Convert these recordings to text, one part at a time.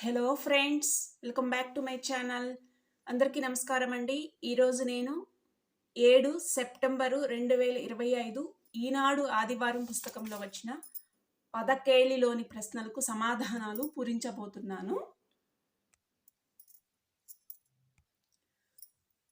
Hello friends welcome back to my channel అందరికీ నమస్కారం అండి. ఈరోజు నేను ఏడు సెప్టెంబరు రెండు వేల ఇరవై ఐదు ఈనాడు ఆదివారం పుస్తకంలో వచ్చిన పదకేళిలోని ప్రశ్నలకు సమాధానాలు పూరించబోతున్నాను.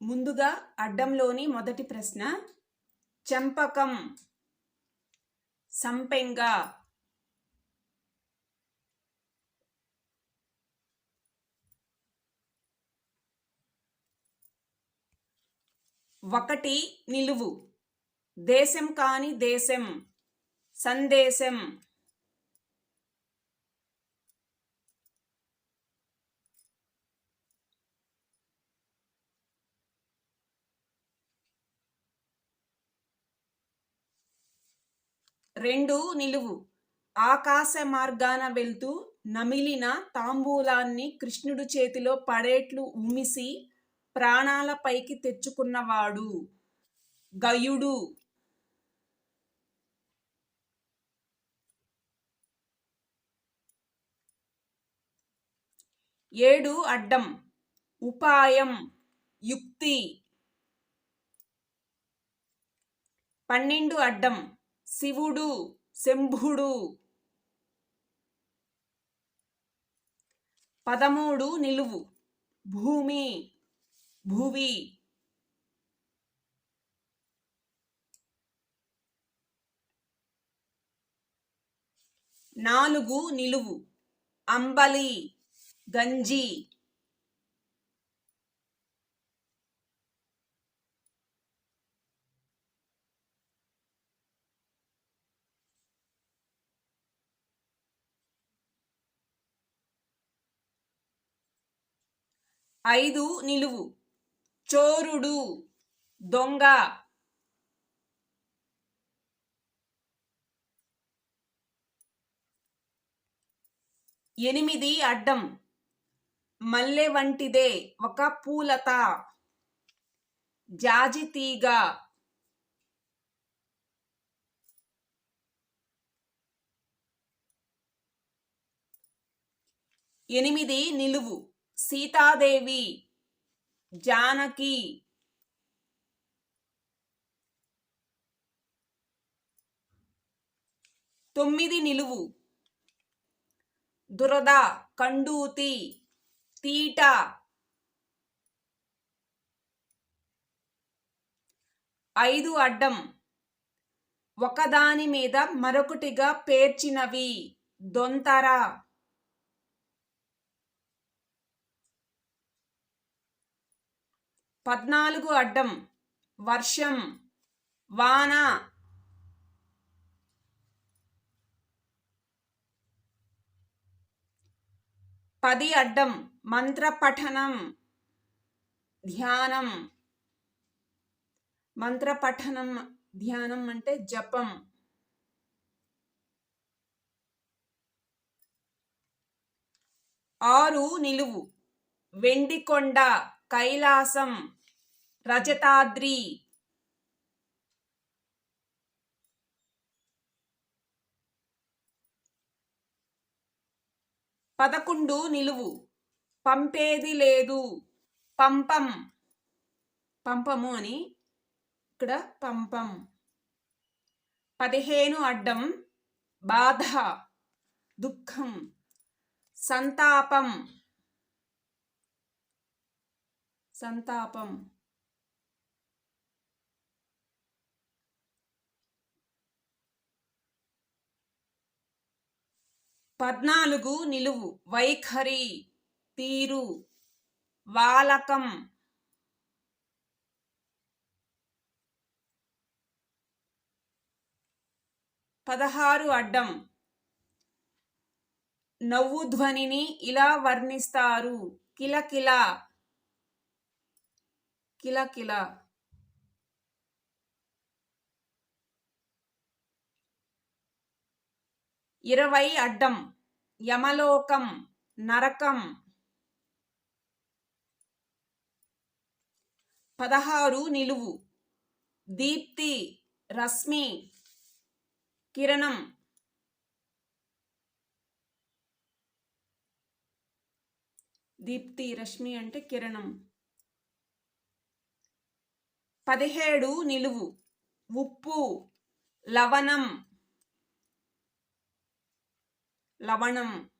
ముందుగా అడ్డంలోని మొదటి ప్రశ్న చెంపకం సంపెంగ. ఒకటి నిలువు. దేశం కాని దేశం. సందేశం. రెండు నిలువు. ఆకాశ మార్గాన వెళ్తూ నమిలిన తాంబూలాన్ని కృష్ణుడు చేతిలో పడేట్లు ఉమిసి ప్రాణాల పైకి తెచ్చుకున్నవాడు గయుడు. ఏడు అడ్డం ఉపాయం యుక్తి. పన్నెండు అడ్డం శివుడు శంభుడు. పదమూడు నిలువు భూమి. భువి. నాలుగు నిలువు. అంబలి గంజి. ఐదు నిలువు. చోరుడు దొంగ. ఎనిమిది అడ్డం. మల్లె వంటిదే ఒక పూలత. జాజితీగ ఎనిమిది నిలువు. సీతాదేవి. జానకి. తొమ్మిది నిలువు. దురద కండూతి తీట. ఐదు అడ్డం. ఒకదాని మీద మరొకటిగా పేర్చినవి. దొంతర. పద్నాలుగు అడ్డం వర్షం వాన. పది అడ్డం మంత్రపఠనం ధ్యానం. మంత్రపఠనం ధ్యానం అంటే జపం. ఆరు నిలువు వెండికొండ కైలాసం. రజతాద్రి. పదకొండు నిలువు. పంపేది లేదు. పంపం. పంపము అని ఇక్కడ పంపం. పదిహేను అడ్డం. బాధ. దుఃఖం. సంతాపం. సంతాపం. పద్నాలుగు నిలువు. వైఖరి తీరు వాలకం. పదహారు అడ్డం. నవ్వు ధ్వనిని ఇలా వర్ణిస్తారు. కిలకిల. కిలకిల. ఇరవై అడ్డం యమలోకం నరకం. పదహారు నిలువు దీప్తి రశ్మి కిరణం. దీప్తి రశ్మి అంటే కిరణం. పదిహేడు నిలువు ఉప్పు లవణం. లవణం.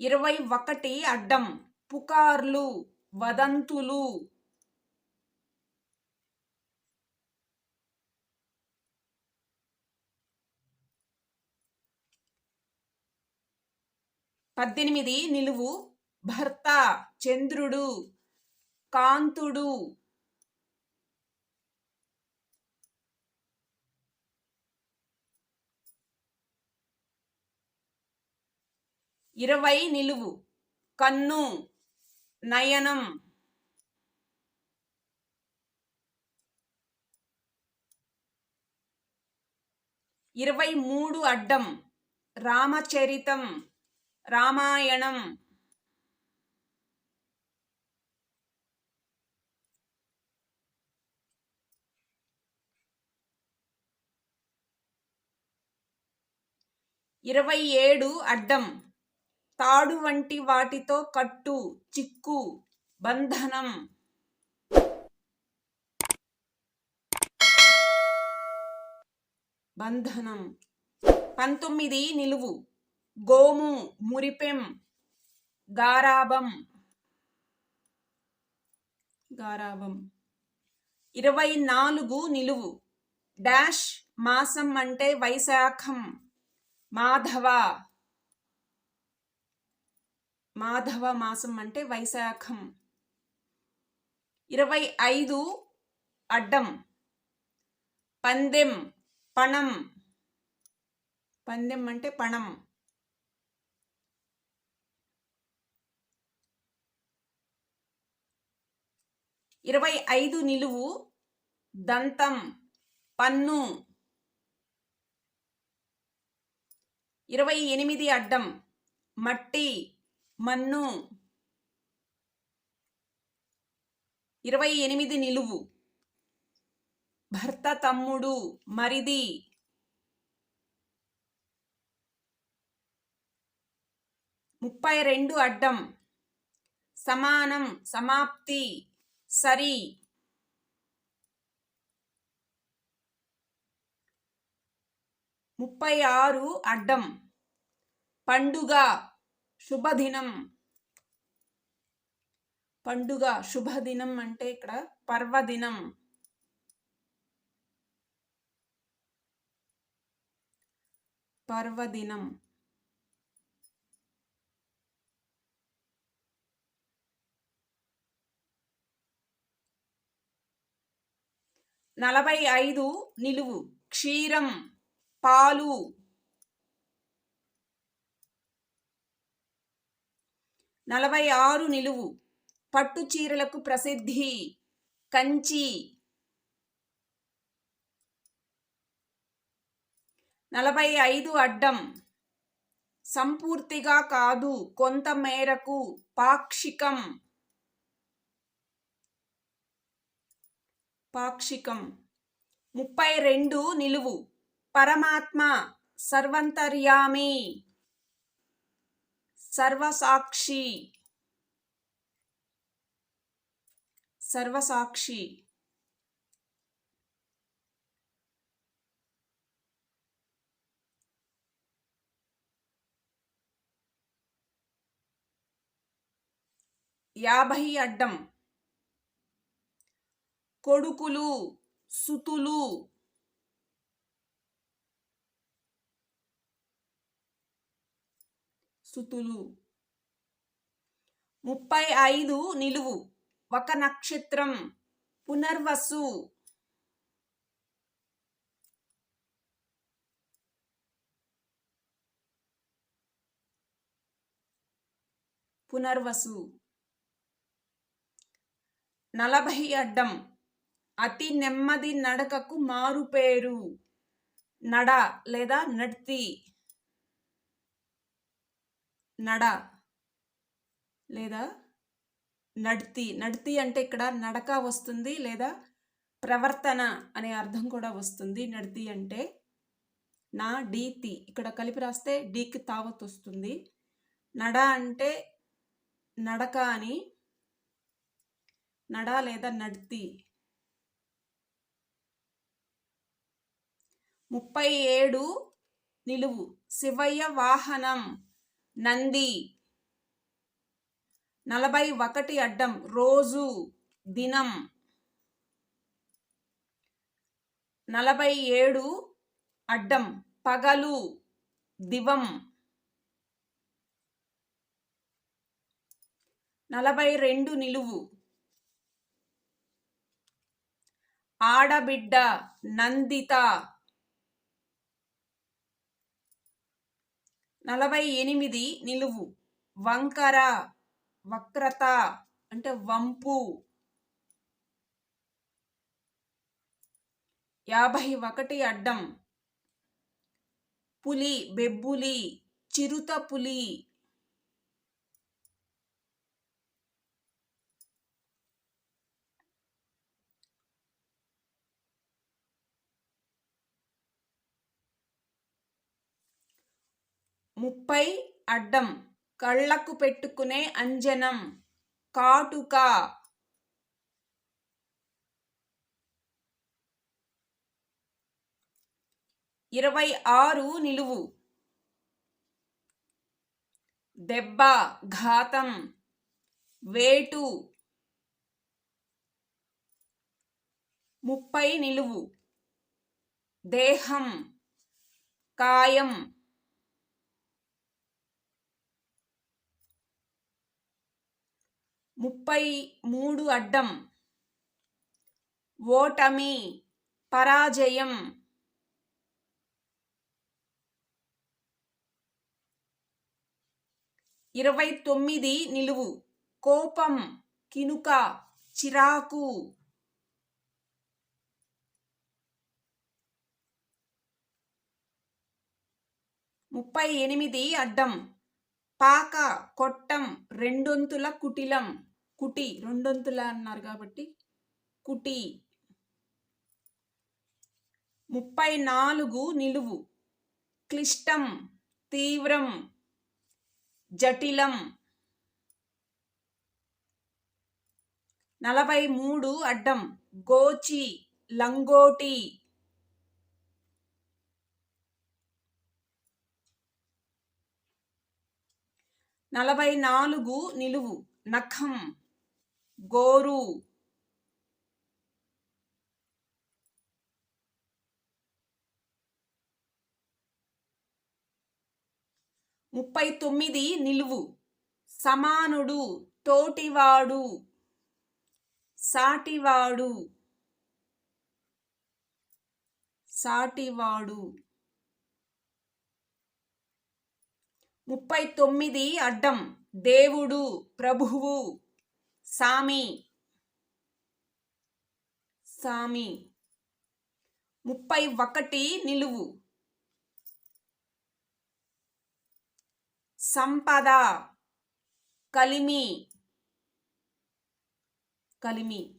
ఇరవై ఒకటి అడ్డం. పుకార్లు వదంతులు. పద్దెనిమిది నిలువు. భర్త చంద్రుడు కాంతుడు. ఇరవై నిలువు. కన్ను నయనం. ఇరవై మూడు అడ్డం. రామచరితం. రామాయణం. ఇరవై ఏడు అడ్డం. తాడు వంటి వాటితో కట్టు చిక్కు బంధనం. బంధనం. పంతొమ్మిది నిలువు. గోము మురిపెం గారాబం. గారాబం. ఇరవై నాలుగు నిలువు. డాష్ మాసం అంటే వైశాఖం. మాధవ. మాధవ మాసం అంటే వైశాఖం. ఇరవై ఐదు అడ్డం. పందెం పణం. పందెం అంటే పణం. ఇరవై ఐదు నిలువు దంతం పన్ను. ఇరవై ఎనిమిది అడ్డం మట్టి. మన్ను. ఇరవై ఎనిమిది నిలువు. భర్త తమ్ముడు మరిది. ముప్పై రెండు అడ్డం. సమానం సమాప్తి సరి. ముప్పై ఆరు అడ్డం. పండుగ. శుభదినం. పండుగ శుభదినం అంటే ఇక్కడ పర్వదినం. పర్వదినం. నలభై ఐదు నిలువు. క్షీరం పాలు. నలభై ఆరు నిలువు. పట్టు చీరలకు ప్రసిద్ధి. కంచి. నలభై ఐదు అడ్డం. సంపూర్తిగా కాదు కొంత మేరకు పాక్షికం. పాక్షికం. ముప్పై రెండు నిలువు. పరమాత్మ సర్వంతర్యామి. సర్వసాక్షి. సర్వసాక్షి. యాభై అడ్డం. కొడుకులు సుతులు. స్థుతులు. ముప్పై ఐదు నిలువు. ఒక నక్షత్రం. పునర్వసు. పునర్వసు. నలభై అడ్డం. అతి నెమ్మది నడకకు మారుపేరు. నడ లేదా నడ్తి. నడ లేదా నడ్తి నడ్తి అంటే ఇక్కడ నడక వస్తుంది లేదా ప్రవర్తన అనే అర్థం కూడా వస్తుంది. నడ్తి అంటే నా డీతి. ఇక్కడ కలిపి రాస్తే డీకి తావత్ వస్తుంది. నడ అంటే నడక అని నడ లేదా నడ్తి. ముప్పై ఏడు నిలువు. శివయ్య వాహనం. నంది. నలభై ఒకటి అడ్డం రోజు దినం. నలభై ఏడు అడ్డం పగలు దివం. నలభై రెండు నిలువు. ఆడబిడ్డ నందిత నలభై ఎనిమిది నిలువు. వంకర వక్రత అంటే వంపు. యాభై ఒకటి అడ్డం. పులి బెబ్బులి చిరుత పులి. ముప్పై అడ్డం కళ్ళకు పెట్టుకునే అంజనం. కాటుక. ఇరవై ఆరు నిలువు. దెబ్బ ఘాతం. వేటు. ముప్పై నిలువు. దేహం. కాయం. ముప్పై మూడు అడ్డం. ఓటమి పరాజయం. ఇరవై తొమ్మిది నిలువు. కోపం కినుక చిరాకు. ముప్పై ఎనిమిది అడ్డం. పాక కొట్టం రెండొంతుల కుటిలం. కుటి రెండొంతుల అన్నారు కాబట్టి కుటి. ముప్పై నాలుగు నిలువు. క్లిష్టం తీవ్రం జటిలం. నలభై మూడు అడ్డం. గోచి లంగోటి. నలభై నాలుగు నిలువు. నఖం. గోరు. ముప్పై తొమ్మిది నిలువు. సమానుడు తోటివాడు సాటివాడు. సాటివాడు. ముప్పై తొమ్మిది అడ్డం. దేవుడు ప్రభువు. సామి. సామి. ముప్పై ఒకటి నిలువు. సంపద. కలిమి. కలిమి.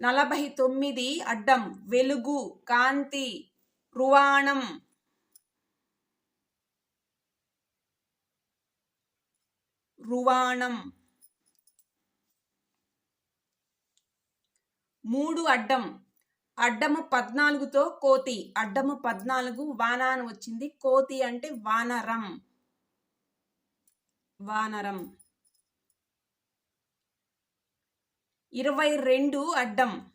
నలభై తొమ్మిది అడ్డం. వెలుగు. కాంతి. రువాణం. రువాణం. మూడు అడ్డం. అడ్డము పద్నాలుగుతో కోతి. అడ్డము పద్నాలుగు వాన అని వచ్చింది. కోతి అంటే వానరం. వానరం. ఇరవై రెండు అడ్డం.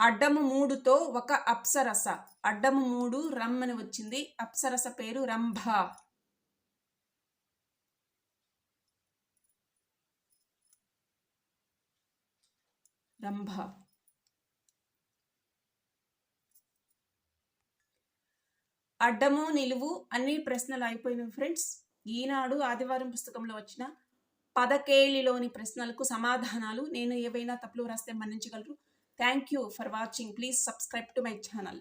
అడ్డము మూడుతో ఒక అప్సరస. అడ్డము మూడు రమ్మని వచ్చింది. అప్సరస పేరు రంభ. రంభ. అడ్డము నిలువు అన్ని ప్రశ్నలు అయిపోయినవి ఫ్రెండ్స్. ఈనాడు ఆదివారం పుస్తకంలో వచ్చిన పదకేళిలోని ప్రశ్నలకు సమాధానాలు నేను ఏవైనా తప్పులు రాస్తే మన్నించగలరు. Thank you for watching please subscribe to my channel